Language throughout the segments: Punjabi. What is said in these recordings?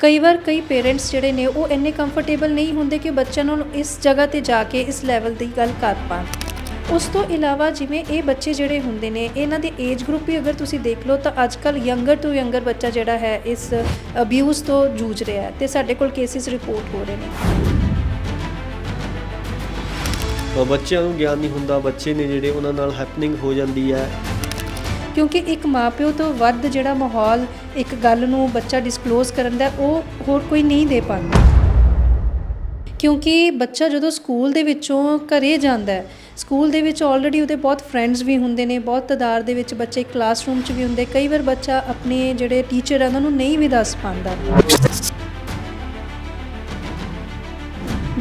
ਕਈ ਵਾਰ ਕਈ ਪੇਰੈਂਟਸ ਜਿਹੜੇ ਨੇ ਉਹ ਇੰਨੇ ਕੰਫਰਟੇਬਲ ਨਹੀਂ ਹੁੰਦੇ ਕਿ ਬੱਚਿਆਂ ਨੂੰ ਇਸ ਜਗ੍ਹਾ ਤੇ ਜਾ ਕੇ ਇਸ ਲੈਵਲ ਦੀ ਗੱਲ ਕਰ ਪਾਣ। ਉਸ ਤੋਂ ਇਲਾਵਾ ਜਿਵੇਂ ਇਹ ਬੱਚੇ ਜਿਹੜੇ ਹੁੰਦੇ ਨੇ, ਇਹਨਾਂ ਦੇ ਏਜ ਗਰੁੱਪ ਵੀ ਅਗਰ ਤੁਸੀਂ ਦੇਖ ਲਓ ਤਾਂ ਅੱਜ ਕੱਲ ਯੰਗਰ ਤੋਂ ਯੰਗਰ ਬੱਚਾ ਜਿਹੜਾ ਹੈ ਇਸ ਅਬਿਊਜ਼ ਤੋਂ ਜੂਝ ਰਿਹਾ ਹੈ ਤੇ ਸਾਡੇ ਕੋਲ ਕੇਸਿਸ ਰਿਪੋਰਟ ਹੋ ਰਹੇ ਨੇ। ਬੱਚਿਆਂ ਨੂੰ ਗਿਆਨ ਨਹੀਂ ਹੁੰਦਾ, ਬੱਚੇ ਨੇ ਜਿਹੜੇ ਉਹਨਾਂ ਨਾਲ ਹੈਪਨਿੰਗ ਹੋ ਜਾਂਦੀ ਹੈ। ਕਿਉਂਕਿ ਇੱਕ ਮਾਪਿਓ ਤੋਂ ਵੱਧ ਜਿਹੜਾ ਮਾਹੌਲ ਇੱਕ ਗੱਲ ਨੂੰ ਬੱਚਾ ਡਿਸਕਲੋਜ਼ ਕਰਨ ਦਾ, ਉਹ ਹੋਰ ਕੋਈ ਨਹੀਂ ਦੇ ਪਾਉਂਦਾ। ਕਿਉਂਕਿ ਬੱਚਾ ਜਦੋਂ ਸਕੂਲ ਦੇ ਵਿੱਚੋਂ ਘਰੇ ਜਾਂਦਾ ਹੈ, ਸਕੂਲ ਦੇ ਵਿੱਚ ਆਲਰੇਡੀ ਉਹਦੇ ਬਹੁਤ ਫਰੈਂਡਸ ਵੀ ਹੁੰਦੇ ਨੇ, ਬਹੁਤ ਤਦਾਰ ਦੇ ਵਿੱਚ ਬੱਚੇ ਕਲਾਸਰੂਮ 'ਚ ਵੀ ਹੁੰਦੇ, ਕਈ ਵਾਰ ਬੱਚਾ ਆਪਣੇ ਜਿਹੜੇ ਟੀਚਰ ਆ, ਉਹਨਾਂ ਨੂੰ ਨਹੀਂ ਵੀ ਦੱਸ ਪਾਉਂਦਾ।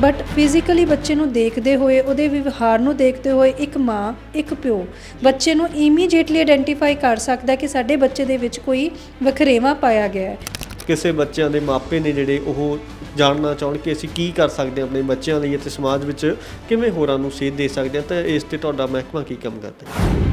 ਬਟ ਫਿਜ਼ੀਕਲੀ ਬੱਚੇ ਨੂੰ ਦੇਖਦੇ ਹੋਏ, ਉਹਦੇ ਵਿਵਹਾਰ ਨੂੰ ਦੇਖਦੇ ਹੋਏ ਇੱਕ ਮਾਂ, ਇੱਕ ਪਿਓ ਬੱਚੇ ਨੂੰ ਇਮੀਡੀਏਟਲੀ ਆਇਡੈਂਟੀਫਾਈ ਕਰ ਸਕਦਾ ਕਿ ਸਾਡੇ ਬੱਚੇ ਦੇ ਵਿੱਚ ਕੋਈ ਵਖਰੇਵਾ ਪਾਇਆ ਗਿਆ ਹੈ। ਕਿਸੇ ਬੱਚਿਆਂ ਦੇ ਮਾਪੇ ਨੇ ਜਿਹੜੇ ਉਹ ਜਾਣਨਾ ਚਾਹੁਣ ਕਿ ਅਸੀਂ ਕੀ ਕਰ ਸਕਦੇ ਹਾਂ ਆਪਣੇ ਬੱਚਿਆਂ ਲਈ ਅਤੇ ਸਮਾਜ ਵਿੱਚ ਕਿਵੇਂ ਹੋਰਾਂ ਨੂੰ ਸੇਧ ਦੇ ਸਕਦੇ ਹਾਂ ਤਾਂ ਇਸ ਤੇ ਤੁਹਾਡਾ ਮਹਿਕਮਾ ਕੀ ਕੰਮ ਕਰਦਾ ਹੈ?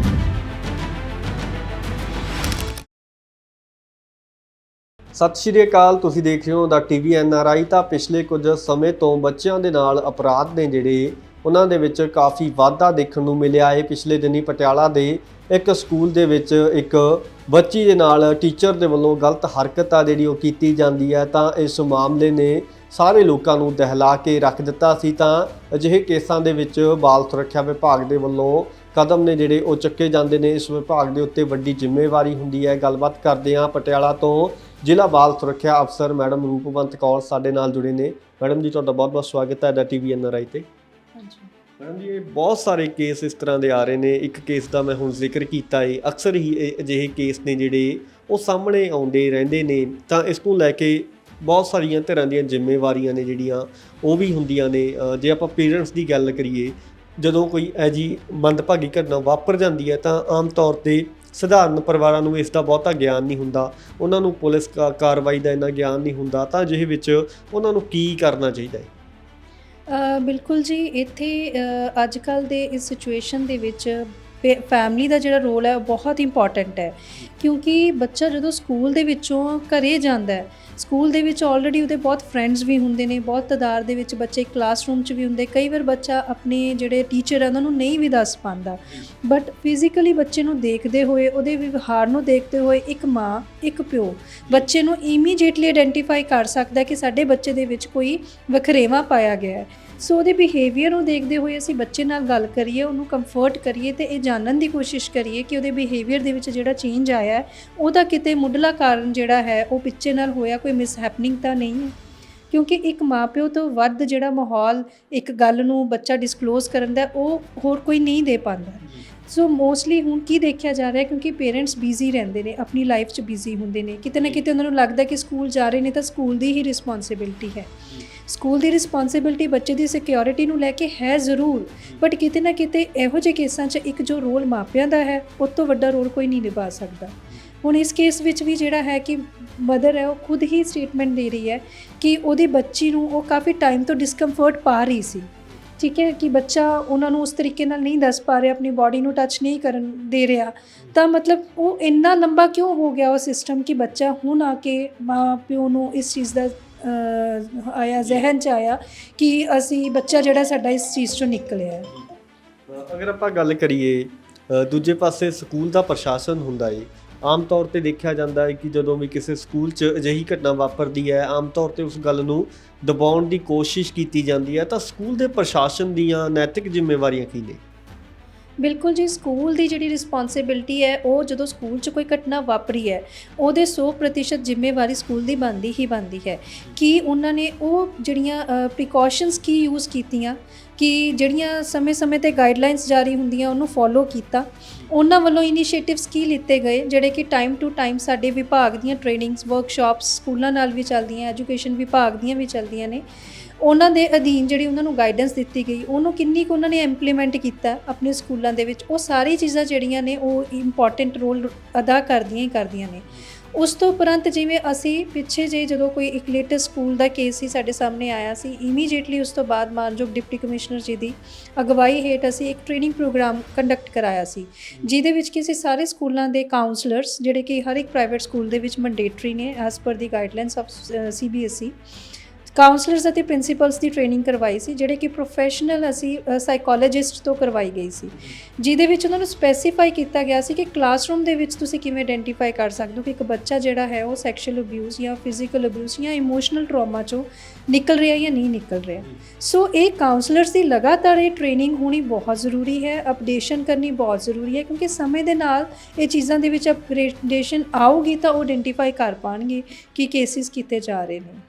ਸਤਿ ਸ਼੍ਰੀ ਅਕਾਲ, ਤੁਸੀਂ ਦੇਖ ਰਹੇ ਹੋ ਦਾ ਟੀਵੀ ਐਨ ਆਰ ਆਈ। ਤਾਂ ਪਿਛਲੇ ਕੁਝ ਸਮੇਂ ਤੋਂ ਬੱਚਿਆਂ ਦੇ ਨਾਲ ਅਪਰਾਧ ਨੇ ਜਿਹੜੇ, ਉਹਨਾਂ ਦੇ ਵਿੱਚ ਕਾਫੀ ਵਾਧਾ ਦੇਖਣ ਨੂੰ ਮਿਲਿਆ ਹੈ ਪਿਛਲੇ ਦਿਨੀ ਪਟਿਆਲਾ ਦੇ ਇੱਕ ਸਕੂਲ ਦੇ ਵਿੱਚ ਇੱਕ ਬੱਚੀ ਦੇ ਨਾਲ ਟੀਚਰ ਦੇ ਵੱਲੋਂ ਗਲਤ ਹਰਕਤ ਆ ਜਿਹੜੀ ਉਹ ਕੀਤੀ ਜਾਂਦੀ ਹੈ। ਤਾਂ ਇਸ ਮਾਮਲੇ ਨੇ ਸਾਰੇ ਲੋਕਾਂ ਨੂੰ ਦਹਿਲਾ ਕੇ ਰੱਖ ਦਿੱਤਾ ਸੀ। ਤਾਂ ਅਜਿਹੇ ਕੇਸਾਂ ਦੇ ਵਿੱਚ ਬਾਲ ਸੁਰੱਖਿਆ ਵਿਭਾਗ ਦੇ ਵੱਲੋਂ ਕਦਮ ਨੇ ਜਿਹੜੇ ਉਹ ਚੱਕੇ ਜਾਂਦੇ ਨੇ। ਇਸ ਵਿਭਾਗ ਦੇ ਉੱਤੇ ਵੱਡੀ ਜ਼ਿੰਮੇਵਾਰੀ ਹੁੰਦੀ ਹੈ। ਗੱਲਬਾਤ ਕਰਦੇ ਹਾਂ ਪਟਿਆਲਾ ਤੋਂ ਜ਼ਿਲ੍ਹਾ ਬਾਲ ਸੁਰੱਖਿਆ ਅਫਸਰ ਮੈਡਮ ਰੂਪਵੰਤ ਕੌਰ ਸਾਡੇ ਨਾਲ ਜੁੜੇ ਨੇ। ਮੈਡਮ ਜੀ ਤੁਹਾਡਾ ਬਹੁਤ-ਬਹੁਤ ਸਵਾਗਤ ਹੈ ਦਾ ਟੀਵੀ ਐਨਆਰਆਈ ਤੇ। ਮੈਡਮ ਜੀ ਇਹ ਬਹੁਤ ਸਾਰੇ ਕੇਸ ਇਸ ਤਰ੍ਹਾਂ ਦੇ ਆ ਰਹੇ ਨੇ। ਇੱਕ ਕੇਸ ਦਾ ਮੈਂ ਹੁਣ ਜ਼ਿਕਰ ਕੀਤਾ ਹੈ ਅਕਸਰ ਹੀ ਇਹ ਅਜਿਹੇ ਕੇਸ ਨੇ ਜਿਹੜੇ ਉਹ ਸਾਹਮਣੇ ਆਉਂਦੇ ਰਹਿੰਦੇ ਨੇ। ਤਾਂ ਇਸ ਨੂੰ ਲੈ ਕੇ ਬਹੁਤ ਸਾਰੀਆਂ ਤਰ੍ਹਾਂ ਦੀਆਂ ਜ਼ਿੰਮੇਵਾਰੀਆਂ ਨੇ ਜਿਹੜੀਆਂ ਉਹ ਵੀ ਹੁੰਦੀਆਂ ਨੇ। ਜੇ ਆਪਾਂ ਪੇਰੈਂਟਸ ਦੀ ਗੱਲ ਕਰੀਏ ਜਦੋਂ ਕੋਈ ਐਜੀ ਮੰਦਭਾਗੀ ਘਟਨਾ ਵਾਪਰ ਜਾਂਦੀ ਹੈ ਤਾਂ ਆਮ ਤੌਰ ਤੇ ਸਧਾਰਨ ਪਰਿਵਾਰਾਂ ਨੂੰ ਇਸ ਦਾ ਬਹੁਤਾ ਗਿਆਨ ਨਹੀਂ ਹੁੰਦਾ। ਉਹਨਾਂ ਨੂੰ ਪੁਲਿਸ ਕਾ- ਕਾਰਵਾਈ ਦਾ ਇੰਨਾ ਗਿਆਨ ਨਹੀਂ ਹੁੰਦਾ, ਤਾਂ ਅਜਿਹੇ ਵਿੱਚ ਉਹਨਾਂ ਨੂੰ ਕੀ ਕਰਨਾ ਚਾਹੀਦਾ ਹੈ? ਬਿਲਕੁਲ ਜੀ, ਇੱਥੇ ਅੱਜ ਕੱਲ ਦੇ ਇਸ ਸਿਚੁਏਸ਼ਨ ਦੇ ਵਿੱਚ ਫੈਮਿਲੀ ਦਾ ਜਿਹੜਾ ਰੋਲ ਹੈ ਉਹ ਬਹੁਤ ਇੰਪੋਰਟੈਂਟ ਹੈ। ਕਿਉਂਕਿ ਬੱਚਾ ਜਦੋਂ ਸਕੂਲ ਦੇ ਵਿੱਚੋਂ ਘਰੇ ਜਾਂਦਾ ਹੈ ਸਕੂਲ ਦੇ ਵਿੱਚ ਆਲਰੇਡੀ ਉਹਦੇ ਬਹੁਤ ਫਰੈਂਡਸ ਵੀ ਹੁੰਦੇ ਨੇ, ਬਹੁਤ ਤਦਾਰ ਦੇ ਵਿੱਚ ਬੱਚੇ ਕਲਾਸਰੂਮ 'ਚ ਵੀ ਹੁੰਦੇ। ਕਈ ਵਾਰ ਬੱਚਾ ਆਪਣੇ ਜਿਹੜੇ ਟੀਚਰ ਆ, ਉਹਨਾਂ ਨੂੰ ਨਹੀਂ ਵੀ ਦੱਸ ਪਾਉਂਦਾ। ਬਟ ਫਿਜ਼ੀਕਲੀ ਬੱਚੇ ਨੂੰ ਦੇਖਦੇ ਹੋਏ, ਉਹਦੇ ਵਿਵਹਾਰ ਨੂੰ ਦੇਖਦੇ ਹੋਏ ਇੱਕ ਮਾਂ, ਇੱਕ ਪਿਓ ਬੱਚੇ ਨੂੰ ਇਮੀਡੀਏਟਲੀ ਆਇਡੈਂਟੀਫਾਈ ਕਰ ਸਕਦਾ ਕਿ ਸਾਡੇ ਬੱਚੇ ਦੇ ਵਿੱਚ ਕੋਈ ਵਖਰੇਵਾ ਪਾਇਆ ਗਿਆ ਹੈ। ਸੋ ਉਹਦੇ ਬਿਹੇਵੀਅਰ ਨੂੰ ਦੇਖਦੇ ਹੋਏ ਅਸੀਂ ਬੱਚੇ ਨਾਲ ਗੱਲ ਕਰੀਏ ਉਹਨੂੰ ਕੰਫਰਟ ਕਰੀਏ ਤੇ ਇਹ ਜਾਣਨ ਦੀ ਕੋਸ਼ਿਸ਼ ਕਰੀਏ ਕਿ ਉਹਦੇ ਬਿਹੇਵੀਅਰ ਦੇ ਵਿੱਚ ਜਿਹੜਾ ਚੇਂਜ ਆਇਆ ਹੈ ਉਹਦਾ ਕਿਤੇ ਮੁੱਢਲਾ ਕਾਰਨ ਜਿਹੜਾ ਹੈ ਉਹ ਪਿੱਛੇ ਨਾਲ ਹੋਇਆ ਕੋਈ ਮਿਸ ਹੈਪਨਿੰਗ ਤਾਂ ਨਹੀਂ ਹੈ। ਕਿਉਂਕਿ ਇੱਕ ਮਾਪਿਓ ਤੋਂ ਵੱਧ ਜਿਹੜਾ ਮਾਹੌਲ ਇੱਕ ਗੱਲ ਨੂੰ ਬੱਚਾ ਡਿਸਕਲੋਜ਼ ਕਰਨ ਦਾ ਉਹ ਹੋਰ ਕੋਈ ਨਹੀਂ ਦੇ ਪਾਉਂਦਾ। ਸੋ ਮੋਸਟਲੀ ਹੁਣ ਕੀ ਦੇਖਿਆ ਜਾ ਰਿਹਾ ਕਿਉਂਕਿ ਪੇਰੈਂਟਸ ਬਿਜ਼ੀ ਰਹਿੰਦੇ ਨੇ ਆਪਣੀ ਲਾਈਫ 'ਚ ਬਿਜ਼ੀ ਹੁੰਦੇ ਨੇ। ਕਿਤੇ ਨਾ ਕਿਤੇ ਉਹਨਾਂ ਨੂੰ ਲੱਗਦਾ ਕਿ ਸਕੂਲ ਜਾ ਰਹੇ ਨੇ ਤਾਂ ਸਕੂਲ ਦੀ ਹੀ ਰਿਸਪੌਂਸਿਬਿਲਟੀ ਹੈ। ਸਕੂਲ ਦੀ ਰਿਸਪੌਂਸਿਬਿਲਟੀ ਬੱਚੇ ਦੀ ਸਿਕਿਉਰਿਟੀ ਨੂੰ ਲੈ ਕੇ ਹੈ ਜ਼ਰੂਰ ਬਟ ਕਿਤੇ ਨਾ ਕਿਤੇ ਇਹੋ ਜਿਹੇ ਕੇਸਾਂ 'ਚ ਇੱਕ ਜੋ ਰੋਲ ਮਾਪਿਆਂ ਦਾ ਹੈ ਉਸ ਤੋਂ ਵੱਡਾ ਰੋਲ ਕੋਈ ਨਹੀਂ ਨਿਭਾ ਸਕਦਾ। ਹੁਣ ਇਸ ਕੇਸ ਵਿੱਚ ਵੀ ਜਿਹੜਾ ਹੈ ਕਿ ਮਦਰ ਹੈ, ਉਹ ਖੁਦ ਹੀ ਸਟੇਟਮੈਂਟ ਦੇ ਰਹੀ ਹੈ ਕਿ ਉਹਦੀ ਬੱਚੀ ਨੂੰ ਉਹ ਕਾਫੀ ਟਾਈਮ ਤੋਂ ਡਿਸਕੰਫਰਟ ਪਾ ਰਹੀ ਸੀ। ਠੀਕ ਹੈ ਕਿ ਬੱਚਾ ਉਹਨਾਂ ਨੂੰ ਉਸ ਤਰੀਕੇ ਨਾਲ ਨਹੀਂ ਦੱਸ ਪਾ ਰਿਹਾ, ਆਪਣੀ ਬਾਡੀ ਨੂੰ ਟੱਚ ਨਹੀਂ ਕਰਨ ਦੇ ਰਿਹਾ, ਤਾਂ ਮਤਲਬ ਉਹ ਇੰਨਾ ਲੰਬਾ ਕਿਉਂ ਹੋ ਗਿਆ ਉਹ ਸਿਸਟਮ ਕਿ ਬੱਚਾ ਹੁਣ ਆ ਕੇ ਮਾਂ ਪਿਓ ਨੂੰ ਇਸ ਚੀਜ਼ ਦਾ ਆਇਆ, ਜ਼ਿਹਨ ਚ ਆਇਆ ਕਿ ਅਸੀਂ ਬੱਚਾ ਜਿਹੜਾ ਸਾਡਾ ਇਸ ਚੀਜ਼ ਚੋਂ ਨਿਕਲਿਆ ਹੈ। ਅਗਰ ਆਪਾਂ ਗੱਲ ਕਰੀਏ ਦੂਜੇ ਪਾਸੇ ਸਕੂਲ ਦਾ ਪ੍ਰਸ਼ਾਸਨ ਹੁੰਦਾ ਏ। ਆਮ ਤੌਰ ਤੇ ਦੇਖਿਆ ਜਾਂਦਾ ਹੈ ਕਿ ਜਦੋਂ ਵੀ ਕਿਸੇ ਸਕੂਲ 'ਚ ਅਜਿਹੀ ਘਟਨਾ ਵਾਪਰਦੀ ਹੈ, ਆਮ ਤੌਰ ਤੇ ਉਸ ਗੱਲ ਨੂੰ ਦਬਾਉਣ ਦੀ ਕੋਸ਼ਿਸ਼ ਕੀਤੀ ਜਾਂਦੀ ਹੈ, ਤਾਂ ਸਕੂਲ ਦੇ ਪ੍ਰਸ਼ਾਸਨ ਦੀਆਂ ਨੈਤਿਕ ਜ਼ਿੰਮੇਵਾਰੀਆਂ ਕੀ ਨੇ? ਬਿਲਕੁਲ ਜੀ, ਸਕੂਲ ਦੀ ਜਿਹੜੀ ਰਿਸਪੌਂਸਿਬਿਲਟੀ ਹੈ, ਉਹ ਜਦੋਂ ਸਕੂਲ 'ਚ ਕੋਈ ਘਟਨਾ ਵਾਪਰੀ ਹੈ, ਉਹਦੇ 100% ਜ਼ਿੰਮੇਵਾਰੀ ਸਕੂਲ ਦੀ ਬਣਦੀ ਹੀ ਬਣਦੀ ਹੈ। ਕਿ ਉਹਨਾਂ ਨੇ ਉਹ ਜਿਹੜੀਆਂ ਪ੍ਰੀਕਾਸ਼ਨਸ ਕੀ ਯੂਜ਼ ਕੀਤੀਆਂ? ਕਿ ਜਿਹੜੀਆਂ ਸਮੇਂ-ਸਮੇਂ ਤੇ ਗਾਈਡਲਾਈਨਸ ਜਾਰੀ ਹੁੰਦੀਆਂ, ਉਹਨੂੰ ਫੋਲੋ ਕੀਤਾ? ਉਹਨਾਂ ਵੱਲੋਂ ਇਨੀਸ਼ੀਏਟਿਵਸ ਕੀ ਲਿੱਤੇ ਗਏ, ਜਿਹੜੇ ਕਿ ਟਾਈਮ ਟੂ ਟਾਈਮ ਸਾਡੇ ਵਿਭਾਗ ਦੀਆਂ ਟ੍ਰੇਨਿੰਗਸ ਵਰਕਸ਼ਾਪਸ ਸਕੂਲਾਂ ਨਾਲ ਵੀ ਚੱਲਦੀਆਂ ਐਜੂਕੇਸ਼ਨ ਵਿਭਾਗ ਦੀਆਂ ਵੀ ਚੱਲਦੀਆਂ ਨੇ? ਉਹਨਾਂ ਦੇ ਅਧੀਨ ਜਿਹੜੀ ਉਹਨਾਂ ਨੂੰ ਗਾਈਡੈਂਸ ਦਿੱਤੀ ਗਈ, ਉਹਨੂੰ ਕਿੰਨੀ ਕੁ ਉਹਨਾਂ ਨੇ ਇੰਪਲੀਮੈਂਟ ਕੀਤਾ ਆਪਣੇ ਸਕੂਲਾਂ ਦੇ ਵਿੱਚ, ਉਹ ਸਾਰੀ ਚੀਜ਼ਾਂ ਜਿਹੜੀਆਂ ਨੇ ਉਹ ਇੰਪੋਰਟੈਂਟ ਰੋਲ ਅਦਾ ਕਰਦੀਆਂ ਹੀ ਕਰਦੀਆਂ ਨੇ। ਉਸ ਤੋਂ ਉਪਰੰਤ ਜਿਵੇਂ ਅਸੀਂ ਪਿੱਛੇ ਜੇ ਜਦੋਂ ਕੋਈ ਇੱਕ ਲੇਟੈਸਟ ਸਕੂਲ ਦਾ ਕੇਸ ਹੀ ਸਾਡੇ ਸਾਹਮਣੇ ਆਇਆ ਸੀ ਇਮੀਡੀਏਟਲੀ ਉਸ ਤੋਂ ਬਾਅਦ ਮਾਨਯੋਗ ਡਿਪਟੀ ਕਮਿਸ਼ਨਰ ਜੀ ਦੀ ਅਗਵਾਈ ਹੇਠ ਅਸੀਂ ਇੱਕ ਟ੍ਰੇਨਿੰਗ ਪ੍ਰੋਗਰਾਮ ਕੰਡਕਟ ਕਰਾਇਆ ਸੀ, ਜਿਹਦੇ ਵਿੱਚ ਕਿ ਅਸੀਂ ਸਾਰੇ ਸਕੂਲਾਂ ਦੇ ਕਾਉਂਸਲਰਸ ਜਿਹੜੇ ਕਿ ਹਰ ਇੱਕ ਪ੍ਰਾਈਵੇਟ ਸਕੂਲ ਦੇ ਵਿੱਚ ਮੰਡੇਟਰੀ ਨੇ ਐਸ ਪਰ ਦੀ ਗਾਈਡਲਾਈਨਸ ਆਫ ਸੀਬੀਐਸਈ ਕਾਉਂਸਲਰਸ ਅਤੇ ਪ੍ਰਿੰਸੀਪਲਸ ਦੀ ਟ੍ਰੇਨਿੰਗ ਕਰਵਾਈ ਸੀ, ਜਿਹੜੇ ਕਿ ਪ੍ਰੋਫੈਸ਼ਨਲ ਅਸੀਂ ਸਾਈਕੋਲੋਜਿਸਟ ਤੋਂ ਕਰਵਾਈ ਗਈ ਸੀ। ਜਿਹਦੇ ਵਿੱਚ ਉਹਨਾਂ ਨੂੰ ਸਪੈਸੀਫਾਈ ਕੀਤਾ ਗਿਆ ਸੀ ਕਿ ਕਲਾਸਰੂਮ ਦੇ ਵਿੱਚ ਤੁਸੀਂ ਕਿਵੇਂ ਆਇਡੈਂਟੀਫਾਈ ਕਰ ਸਕਦੇ ਹੋ ਕਿ ਇੱਕ ਬੱਚਾ ਜਿਹੜਾ ਹੈ ਉਹ ਸੈਕਸ਼ੂਅਲ ਅਬਿਊਜ਼ ਜਾਂ ਫਿਜ਼ੀਕਲ ਅਬਿਊਜ਼ ਜਾਂ ਇਮੋਸ਼ਨਲ ਟਰਾਮਾ ਚੋਂ ਨਿਕਲ ਰਿਹਾ ਜਾਂ ਨਹੀਂ ਨਿਕਲ ਰਿਹਾ। ਸੋ ਇਹ ਕਾਉਂਸਲਰਸ ਦੀ ਲਗਾਤਾਰ ਇਹ ਟ੍ਰੇਨਿੰਗ ਹੋਣੀ ਬਹੁਤ ਜ਼ਰੂਰੀ ਹੈ ਅਪਡੇਸ਼ਨ ਕਰਨੀ ਬਹੁਤ ਜ਼ਰੂਰੀ ਹੈ, ਕਿਉਂਕਿ ਸਮੇਂ ਦੇ ਨਾਲ ਇਹ ਚੀਜ਼ਾਂ ਦੇ ਵਿੱਚ ਅਪਗ੍ਰੇਡੇਸ਼ਨ ਆਊਗੀ ਤਾਂ ਉਹ ਆਇਡੈਂਟੀਫਾਈ ਕਰ ਪਾਣਗੇ ਕਿ ਕੇਸਿਸ ਕੀਤੇ ਜਾ ਰਹੇ ਨੇ।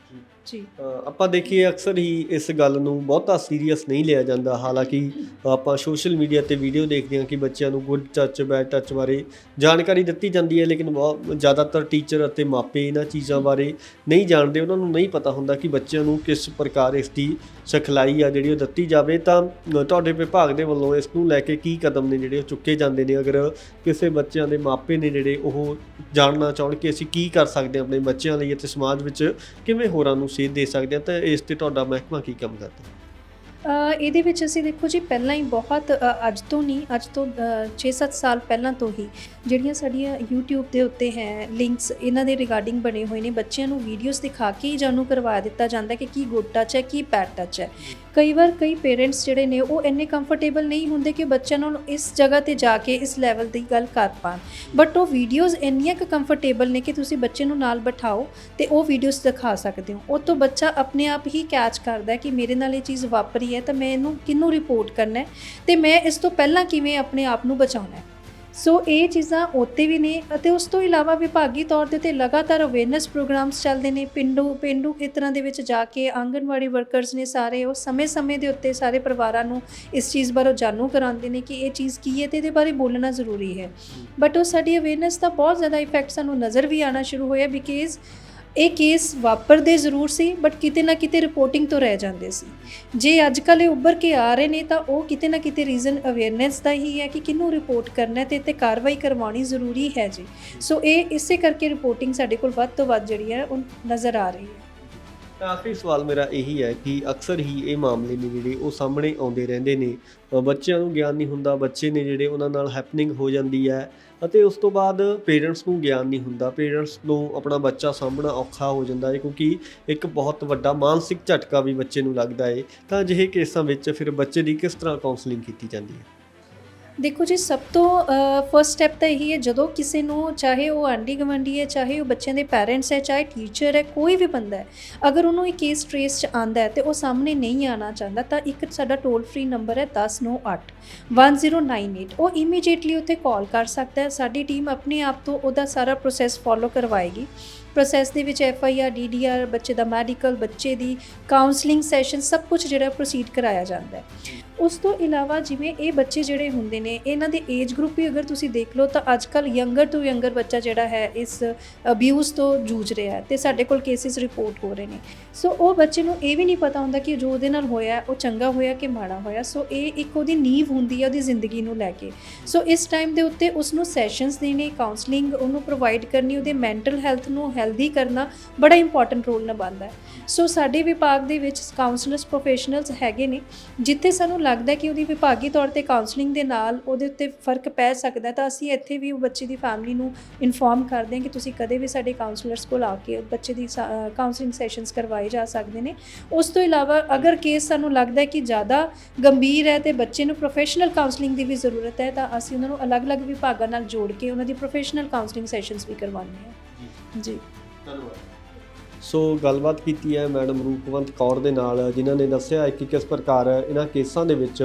ਜੀ। ਆਪਾਂ ਦੇਖੀਏ ਅਕਸਰ ਹੀ ਇਸ ਗੱਲ ਨੂੰ ਬਹੁਤਾ ਸੀਰੀਅਸ ਨਹੀਂ ਲਿਆ ਜਾਂਦਾ। ਹਾਲਾਂਕਿ ਆਪਾਂ ਸੋਸ਼ਲ ਮੀਡੀਆ ਤੇ ਵੀਡੀਓ ਦੇਖਦੇ ਹਾਂ ਕਿ ਬੱਚਿਆਂ ਨੂੰ ਗੁੱਡ ਟੱਚ ਬੈਡ ਟੱਚ ਬਾਰੇ ਜਾਣਕਾਰੀ ਦਿੱਤੀ ਜਾਂਦੀ ਹੈ, ਲੇਕਿਨ ਬਹੁਤ ਜ਼ਿਆਦਾਤਰ ਟੀਚਰ ਅਤੇ ਮਾਪੇ ਇਹਨਾਂ ਚੀਜ਼ਾਂ ਬਾਰੇ ਨਹੀਂ ਜਾਣਦੇ। ਉਹਨਾਂ ਨੂੰ ਨਹੀਂ ਪਤਾ ਹੁੰਦਾ ਕਿ ਬੱਚਿਆਂ ਨੂੰ ਕਿਸ ਪ੍ਰਕਾਰ ਇਸ ਦੀ ਸਿਖਲਾਈ ਆ ਜਿਹੜੀ ਉਹ ਦਿੱਤੀ ਜਾਵੇ। ਤਾਂ ਤੁਹਾਡੇ ਵਿਭਾਗ ਦੇ ਵੱਲੋਂ ਇਸ ਨੂੰ ਲੈ ਕੇ ਕੀ ਕਦਮ ਨੇ ਜਿਹੜੇ ਉਹ ਚੁੱਕੇ ਜਾਂਦੇ ਨੇ? ਅਗਰ ਕਿਸੇ ਬੱਚਿਆਂ ਦੇ ਮਾਪੇ ਨੇ ਜਿਹੜੇ ਉਹ ਜਾਣਨਾ ਚਾਹਣ ਕਿ ਅਸੀਂ ਕੀ ਕਰ ਸਕਦੇ ਹਾਂ ਆਪਣੇ ਬੱਚਿਆਂ ਲਈ ਅਤੇ ਸਮਾਜ ਵਿੱਚ ਕਿਵੇਂ ਹੋਰਾਂ ਨੂੰ ਸੇਧ ਦੇ ਸਕਦੇ ਹਾਂ ਤਾਂ ਇਸ ਤੇ ਤੁਹਾਡਾ ਮਹਿਕਮਾ ਕੀ ਕੰਮ ਕਰਦਾ? ਇਹਦੇ ਵਿੱਚ ਅਸੀਂ ਦੇਖੋ ਜੀ, ਪਹਿਲਾਂ ਹੀ ਬਹੁਤ ਅੱਜ ਤੋਂ ਨਹੀਂ, ਅੱਜ ਤੋਂ 6-7 ਸਾਲ ਪਹਿਲਾਂ ਤੋਂ ਹੀ ਜਿਹੜੀਆਂ ਸਾਡੀਆਂ YouTube ਦੇ ਉੱਤੇ ਹੈ ਲਿੰਕਸ ਇਹਨਾਂ ਦੇ ਰਿਗਾਰਡਿੰਗ ਬਣੇ ਹੋਏ ਨੇ, ਬੱਚਿਆਂ ਨੂੰ ਵੀਡੀਓਜ਼ ਦਿਖਾ ਕੇ ਹੀ ਜਾਣੂ ਕਰਵਾ ਦਿੱਤਾ ਜਾਂਦਾ ਕਿ ਕੀ ਗੁੱਡ ਟੱਚ ਹੈ, ਕੀ ਬੈਡ ਟੱਚ ਹੈ। ਕਈ ਵਾਰ ਕਈ ਪੇਰੈਂਟਸ ਜਿਹੜੇ ਨੇ ਉਹ ਇੰਨੇ ਕੰਫਰਟੇਬਲ ਨਹੀਂ ਹੁੰਦੇ ਕਿ ਬੱਚਿਆਂ ਨੂੰ ਇਸ ਜਗ੍ਹਾ ਤੇ ਜਾ ਕੇ ਇਸ ਲੈਵਲ ਦੀ ਗੱਲ ਕਰ ਪਾਣ। ਬਟ ਉਹ ਵੀਡੀਓਜ਼ ਇੰਨੀਆਂ ਕੁ ਕੰਫਰਟੇਬਲ ਨੇ ਕਿ ਤੁਸੀਂ ਬੱਚੇ ਨੂੰ ਨਾਲ ਬਿਠਾਓ ਤੇ ਉਹ ਵੀਡੀਓਜ਼ ਦਿਖਾ ਸਕਦੇ ਹੋ। ਉਹ ਤੋਂ ਬੱਚਾ ਆਪਣੇ ਆਪ ਹੀ ਕੈਚ ਕਰਦਾ ਕਿ ਮੇਰੇ ਨਾਲ ਇਹ ਚੀਜ਼ ਵਾਪਰੀ ਹੈ ਤਾਂ ਮੈਂ ਇਹਨੂੰ ਕਿਹਨੂੰ ਰਿਪੋਰਟ ਕਰਨਾ ਹੈ ਤੇ ਮੈਂ ਇਸ ਤੋਂ ਪਹਿਲਾਂ ਕਿਵੇਂ ਆਪਣੇ ਆਪ ਨੂੰ ਬਚਾਉਣਾ ਹੈ? ਸੋ ਇਹ ਚੀਜ਼ਾਂ ਉੱਤੇ ਵੀ ਨੇ ਅਤੇ ਉਸ ਤੋਂ ਇਲਾਵਾ ਵਿਭਾਗੀ ਤੌਰ ਦੇ ਤੇ ਲਗਾਤਾਰ ਅਵੇਅਰਨੈਸ ਪ੍ਰੋਗਰਾਮਸ ਚੱਲਦੇ ਨੇ ਪਿੰਡੂ ਪਿੰਡੂ ਖੇਤਰਾਂ ਦੇ ਵਿੱਚ ਜਾ ਕੇ ਆਂਗਨਵਾੜੀ ਵਰਕਰਸ ਨੇ ਸਾਰੇ ਉਹ ਸਮੇਂ-ਸਮੇਂ ਦੇ ਉੱਤੇ ਸਾਰੇ ਪਰਿਵਾਰਾਂ ਨੂੰ ਇਸ ਚੀਜ਼ ਬਾਰੇ ਜਾਣੂ ਕਰਾਉਂਦੇ ਨੇ ਕਿ ਇਹ ਚੀਜ਼ ਕੀ ਹੈ ਤੇ ਇਹਦੇ ਬਾਰੇ ਬੋਲਣਾ ਜ਼ਰੂਰੀ ਹੈ। ਬਟ ਉਹ ਸਾਡੀ ਅਵੇਅਰਨੈਸ ਦਾ ਬਹੁਤ ਜ਼ਿਆਦਾ ਇਫੈਕਟ ਸਾਨੂੰ ਨਜ਼ਰ ਵੀ ਆਣਾ ਸ਼ੁਰੂ ਹੋਇਆ ਬਿਕਾਜ਼ ਇਹ ਕੇਸ ਵਾਪਰਦੇ ਜ਼ਰੂਰ ਸੀ ਬਟ ਕਿਤੇ ਨਾ ਕਿਤੇ ਰਿਪੋਰਟਿੰਗ ਤੋਂ ਰਹਿ ਜਾਂਦੇ ਸੀ। ਜੇ ਅੱਜ ਕੱਲ੍ਹ ਇਹ ਉੱਭਰ ਕੇ ਆ ਰਹੇ ਨੇ, ਤਾਂ ਉਹ ਕਿਤੇ ਨਾ ਕਿਤੇ ਰੀਜ਼ਨ ਅਵੇਅਰਨੈਸ ਦਾ ਹੀ ਹੈ ਕਿ ਕਿਹਨੂੰ ਰਿਪੋਰਟ ਕਰਨਾ ਹੈ ਤੇ ਤੇ ਕਾਰਵਾਈ ਕਰਵਾਉਣੀ ਜ਼ਰੂਰੀ ਹੈ ਜੀ। ਸੋ ਇਹ ਇਸੇ ਕਰਕੇ ਰਿਪੋਰਟਿੰਗ ਸਾਡੇ ਕੋਲ ਵੱਧ ਤੋਂ ਵੱਧ ਜਿਹੜੀ ਹੈ, ਉਹ ਨਜ਼ਰ ਆ ਰਹੀ ਹੈ। ਤਾਂ ਆਖਰੀ ਸਵਾਲ ਮੇਰਾ ਇਹੀ ਹੈ ਕਿ ਅਕਸਰ ਹੀ ਇਹ ਮਾਮਲੇ ਨੇ ਜਿਹੜੇ ਉਹ ਸਾਹਮਣੇ ਆਉਂਦੇ ਰਹਿੰਦੇ ਨੇ। ਬੱਚਿਆਂ ਨੂੰ ਗਿਆਨ ਨਹੀਂ ਹੁੰਦਾ, ਬੱਚੇ ਨੇ ਜਿਹੜੇ ਉਹਨਾਂ ਨਾਲ ਹੈਪਨਿੰਗ ਹੋ ਜਾਂਦੀ ਹੈ ਅਤੇ ਉਸ ਤੋਂ ਬਾਅਦ ਪੇਰੈਂਟਸ ਨੂੰ ਗਿਆਨ ਨਹੀਂ ਹੁੰਦਾ। ਪੇਰੈਂਟਸ ਨੂੰ ਆਪਣਾ ਬੱਚਾ ਸਾਂਭਣਾ ਔਖਾ ਹੋ ਜਾਂਦਾ ਹੈ ਕਿਉਂਕਿ ਇੱਕ ਬਹੁਤ ਵੱਡਾ ਮਾਨਸਿਕ ਝਟਕਾ ਵੀ ਬੱਚੇ ਨੂੰ ਲੱਗਦਾ ਹੈ। ਤਾਂ ਅਜਿਹੇ ਕੇਸਾਂ ਵਿੱਚ ਫਿਰ ਬੱਚੇ ਦੀ ਕਿਸ ਤਰ੍ਹਾਂ ਕਾਉਂਸਲਿੰਗ ਕੀਤੀ ਜਾਂਦੀ ਹੈ? ਦੇਖੋ ਜੀ, ਸਭ ਤੋਂ ਫਰਸਟ ਸਟੈਪ ਤਾਂ ਇਹੀ ਹੈ, ਜਦੋਂ ਕਿਸੇ ਨੂੰ ਚਾਹੇ ਉਹ ਆਂਢੀ ਗੁਆਂਢੀ ਹੈ, ਚਾਹੇ ਉਹ ਬੱਚਿਆਂ ਦੇ ਪੈਰੈਂਟਸ ਹੈ, ਚਾਹੇ ਟੀਚਰ ਹੈ, ਕੋਈ ਵੀ ਬੰਦਾ ਹੈ, ਅਗਰ ਉਹਨੂੰ ਇਹ ਕੇਸ ਟ੍ਰੇਸ ਚ ਆਂਦਾ ਹੈ ਤੇ ਉਹ ਸਾਹਮਣੇ ਨਹੀਂ ਆਣਾ ਚਾਹੁੰਦਾ, ਤਾਂ ਇੱਕ ਸਾਡਾ ਟੋਲ ਫ੍ਰੀ ਨੰਬਰ ਹੈ 1098 1098 ਉਹ ਇਮੀਡੀਏਟਲੀ ਉੱਥੇ ਕਾਲ ਕਰ ਸਕਦਾ ਹੈ, ਸਾਡੀ ਟੀਮ ਆਪਣੇ ਆਪ ਤੋਂ ਉਹਦਾ ਸਾਰਾ ਪ੍ਰੋਸੈਸ ਫੋਲੋ ਕਰਵਾਏਗੀ। ਪ੍ਰੋਸੈਸ ਦੇ ਵਿੱਚ F I R D D R ਬੱਚੇ ਦਾ ਮੈਡੀਕਲ ਬੱਚੇ ਦੀ ਕਾਉਂਸਲਿੰਗ ਸੈਸ਼ਨ ਸਭ ਕੁਝ ਜਿਹੜਾ ਪ੍ਰੋਸੀਡ ਕਰਾਇਆ ਜਾਂਦਾ ਹੈ। ਉਸ ਤੋਂ ਇਲਾਵਾ ਜਿਵੇਂ ਇਹ ਬੱਚੇ ਜਿਹੜੇ ਹੁੰਦੇ ਨੇ, ਇਹਨਾਂ ਦੇ ਏਜ ਗਰੁੱਪ ਵੀ ਅਗਰ ਤੁਸੀਂ ਦੇਖ ਲਓ ਤਾਂ ਅੱਜ ਕੱਲ ਯੰਗਰ ਤੋਂ ਯੰਗਰ ਬੱਚਾ ਜਿਹੜਾ ਹੈ ਇਸ ਅਬਿਊਜ਼ ਤੋਂ ਜੂਝ ਰਿਹਾ ਹੈ ਤੇ ਸਾਡੇ ਕੋਲ ਕੇਸਿਸ ਰਿਪੋਰਟ ਹੋ ਰਹੇ ਨੇ। ਸੋ ਉਹ ਬੱਚੇ ਨੂੰ ਇਹ ਵੀ ਨਹੀਂ ਪਤਾ ਹੁੰਦਾ ਕਿ ਜੋ ਉਹਦੇ ਨਾਲ ਹੋਇਆ, ਉਹ ਚੰਗਾ ਹੋਇਆ ਕਿ ਮਾੜਾ ਹੋਇਆ। ਸੋ ਇਹ ਇੱਕ ਉਹਦੀ ਨੀਂਵ ਹੁੰਦੀ ਹੈ ਉਹਦੀ ਜ਼ਿੰਦਗੀ ਨੂੰ ਲੈ ਕੇ। ਸੋ ਇਸ ਟਾਈਮ ਦੇ ਉੱਤੇ ਉਸ ਨੂੰ ਸੈਸ਼ਨਸ ਦੇਣੇ ਕਾਉਂਸਲਿੰਗ ਉਹਨੂੰ ਪ੍ਰੋਵਾਈਡ ਕਰਨੀ, ਉਹਦੇ ਮੈਂਟਲ ਹੈਲਥ ਨੂੰ ਹੈਲਦੀ ਕਰਨਾ ਬੜਾ ਇੰਪੋਰਟੈਂਟ ਰੋਲ ਨਿਭਾਉਂਦਾ ਹੈ। ਸੋ ਸਾਡੇ ਵਿਭਾਗ ਦੇ ਵਿੱਚ ਕਾਉਂਸਲਰਸ ਪ੍ਰੋਫੈਸ਼ਨਲਸ ਹੈਗੇ ਨੇ। ਜਿੱਥੇ ਸਾਨੂੰ ਲੱਗਦਾ ਕਿ ਉਹਦੀ ਵਿਭਾਗੀ ਤੌਰ ਤੇ ਕਾਉਂਸਲਿੰਗ ਦੇ ਨਾਲ ਉਹਦੇ ਉੱਤੇ ਫ਼ਰਕ ਪੈ ਸਕਦਾ ਤਾਂ ਅਸੀਂ ਇੱਥੇ ਵੀ ਉਹ ਬੱਚੇ ਦੀ ਫੈਮਿਲੀ ਨੂੰ ਇਨਫੋਰਮ ਕਰਦੇ ਹਾਂ ਕਿ ਤੁਸੀਂ ਕਦੇ ਵੀ ਸਾਡੇ ਕਾਉਂਸਲਰਸ ਕੋਲ ਆ ਕੇ ਬੱਚੇ ਦੀ ਕਾਉਂਸਲਿੰਗ ਸੈਸ਼ਨਸ ਕਰਵਾਏ ਜਾ ਸਕਦੇ ਨੇ। ਉਸ ਤੋਂ ਇਲਾਵਾ ਅਗਰ ਕੇਸ ਸਾਨੂੰ ਲੱਗਦਾ ਹੈ ਕਿ ਜ਼ਿਆਦਾ ਗੰਭੀਰ ਹੈ ਤੇ ਬੱਚੇ ਨੂੰ ਪ੍ਰੋਫੈਸ਼ਨਲ ਕਾਉਂਸਲਿੰਗ ਦੀ ਵੀ ਜ਼ਰੂਰਤ ਹੈ ਤਾਂ ਅਸੀਂ ਉਹਨਾਂ ਨੂੰ ਅਲੱਗ-ਅਲੱਗ ਵਿਭਾਗਾਂ ਨਾਲ ਜੋੜ ਕੇ ਉਹਨਾਂ ਦੀ ਪ੍ਰੋਫੈਸ਼ਨਲ ਕਾਉਂਸਲਿੰਗ ਸੈਸ਼ਨਸ ਵੀ ਕਰਵਾਉਂਦੇ ਹਾਂ। ਜੀ। ਸੋ ਗੱਲਬਾਤ ਕੀਤੀ ਹੈ ਮੈਡਮ ਰੂਪਵੰਤ ਕੌਰ ਦੇ ਨਾਲ ਜਿਨ੍ਹਾਂ ਨੇ ਦੱਸਿਆ ਹੈ ਕਿ ਕਿਸ ਪ੍ਰਕਾਰ ਇਹਨਾਂ ਕੇਸਾਂ ਦੇ ਵਿੱਚ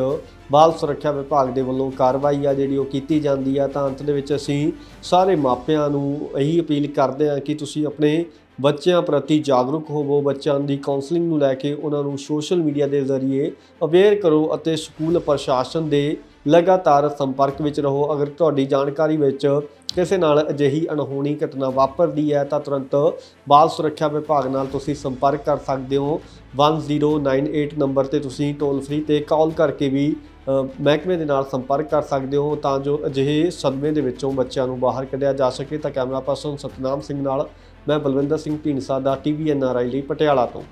ਬਾਲ ਸੁਰੱਖਿਆ ਵਿਭਾਗ ਦੇ ਵੱਲੋਂ ਕਾਰਵਾਈ ਆ ਜਿਹੜੀ ਉਹ ਕੀਤੀ ਜਾਂਦੀ ਆ ਤਾਂ ਅੰਤ ਦੇ ਵਿੱਚ ਅਸੀਂ ਸਾਰੇ ਮਾਪਿਆਂ ਨੂੰ ਇਹੀ ਅਪੀਲ ਕਰਦੇ ਹਾਂ ਕਿ ਤੁਸੀਂ ਆਪਣੇ ਬੱਚਿਆਂ ਪ੍ਰਤੀ ਜਾਗਰੂਕ ਹੋਵੋ, ਬੱਚਿਆਂ ਦੀ ਕਾਉਂਸਲਿੰਗ ਨੂੰ ਲੈ ਕੇ ਉਹਨਾਂ ਨੂੰ ਸੋਸ਼ਲ ਮੀਡੀਆ ਦੇ ਜ਼ਰੀਏ ਅਵੇਅਰ ਕਰੋ ਅਤੇ ਸਕੂਲ ਪ੍ਰਸ਼ਾਸਨ ਦੇ ਲਗਾਤਾਰ ਸੰਪਰਕ ਵਿੱਚ ਰਹੋ। ਅਗਰ ਤੁਹਾਡੀ ਜਾਣਕਾਰੀ ਵਿੱਚ ਕਿਸੇ ਨਾਲ ਅਜਿਹੀ ਅਣਹੋਣੀ ਘਟਨਾ ਵਾਪਰਦੀ ਹੈ, ਤਾਂ ਤੁਰੰਤ ਬਾਲ ਸੁਰੱਖਿਆ ਵਿਭਾਗ ਨਾਲ ਤੁਸੀਂ ਸੰਪਰਕ ਕਰ ਸਕਦੇ ਹੋ। 1098 ਨੰਬਰ ਤੇ ਤੁਸੀਂ ਟੋਲ ਫ੍ਰੀ ਤੇ ਕਾਲ ਕਰਕੇ ਵੀ ਮਹਿਕਮੇ ਦੇ ਨਾਲ ਸੰਪਰਕ ਕਰ ਸਕਦੇ ਹੋ, ਤਾਂ ਜੋ ਅਜਿਹੇ ਸਦਮੇ ਦੇ ਵਿੱਚੋਂ ਬੱਚਿਆਂ ਨੂੰ ਬਾਹਰ ਕੱਢਿਆ ਜਾ ਸਕੇ। ਤਾਂ ਕੈਮਰਾ ਪਰਸਨ ਸਤਨਾਮ ਸਿੰਘ ਨਾਲ ਮੈਂ ਬਲਵਿੰਦਰ ਸਿੰਘ ਢੀਂਡਸਾ ਦਾ ਟੀਵੀ ਐਨਆਰਆਈ ਲਈ ਪਟਿਆਲਾ ਤੋਂ।